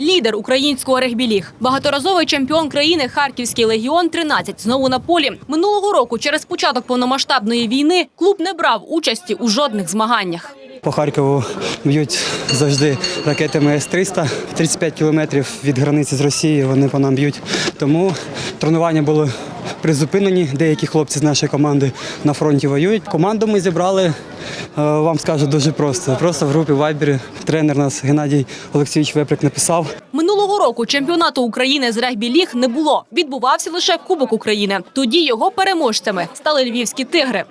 лідер українського регбі-ліг. Багаторазовий чемпіон країни Харківський легіон 13 знову на полі. Минулого року, через початок повномасштабної війни, клуб не брав участі у жодних змаганнях. По Харкову б'ють завжди ракетами С-300. 35 кілометрів від границі з Росією вони по нам б'ють. Тому тренування були призупинені. Деякі хлопці з нашої команди на фронті воюють. Команду ми зібрали, е, вам скажу, дуже просто. Просто в групі Вайбері тренер нас Геннадій Олексійович Веприк написав. Минулого року чемпіонату України з регбі-ліг не було. Відбувався лише Кубок України. Тоді його переможцями стали львівські тигри.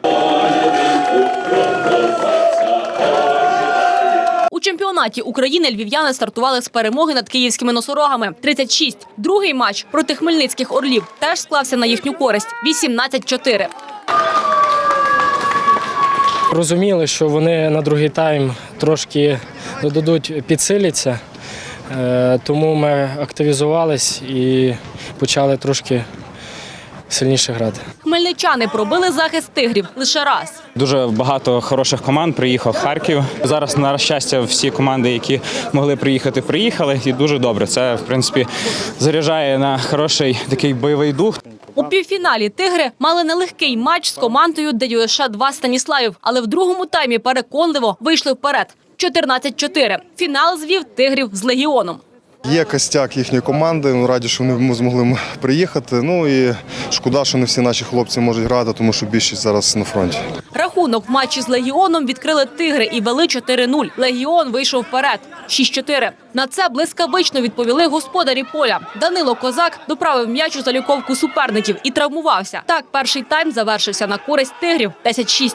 Чемпіонаті України львів'яни стартували з перемоги над київськими носорогами 36. Другий матч проти хмельницьких орлів теж склався на їхню користь 18-4. Розуміли, що вони на другий тайм трошки додадуть підсиліться, Е, тому ми активізувались і почали трошки сильніше грати. Хмельничани пробили захист тигрів лише раз. Дуже багато хороших команд приїхав в Харків. Зараз на щастя, всі команди, які могли приїхати, приїхали, і дуже добре. Це в принципі заряджає на хороший такий бойовий дух. У півфіналі тигри мали нелегкий матч з командою ДЮСШ 2 Станіславів, але в другому таймі переконливо вийшли вперед. 14-4. Фінал звів тигрів з легіоном. Є костяк їхньої команди. Ми раді, що вони змогли приїхати. Ну і шкода, що не всі наші хлопці можуть грати, тому що більшість зараз на фронті. Рахунок в матчі з легіоном відкрили тигри і вели 4-0. Легіон вийшов вперед. 6-4. На це блискавично відповіли господарі поля. Данило Козак доправив м'яч у заліковку суперників і травмувався. Так, перший тайм завершився на користь тигрів 10-6.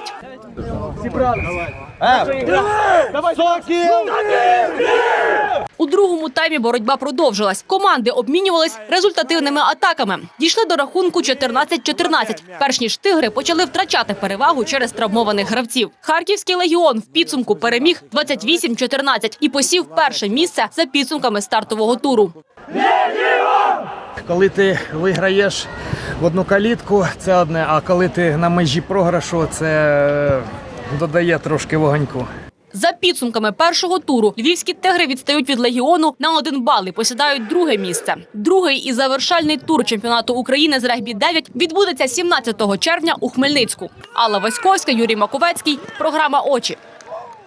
У другому таймі боротьба продовжилась. Команди обмінювались результативними атаками. Дійшли до рахунку 14-14. Перш ніж тигри почали втрачати перевагу через травмованих гравців. Харківський легіон в підсумку переміг 28-14 і посів перше місце за підсумками стартового туру. Коли ти виграєш в одну калітку, це одне, а коли ти на межі програшу, це е, додає трошки вогоньку. За підсумками першого туру львівські тигри відстають від легіону на один бал і посідають друге місце. Другий і завершальний тур чемпіонату України з регбі 9 відбудеться 17 червня у Хмельницьку. Алла Васьковська, Юрій Маковецький. Програма Очі.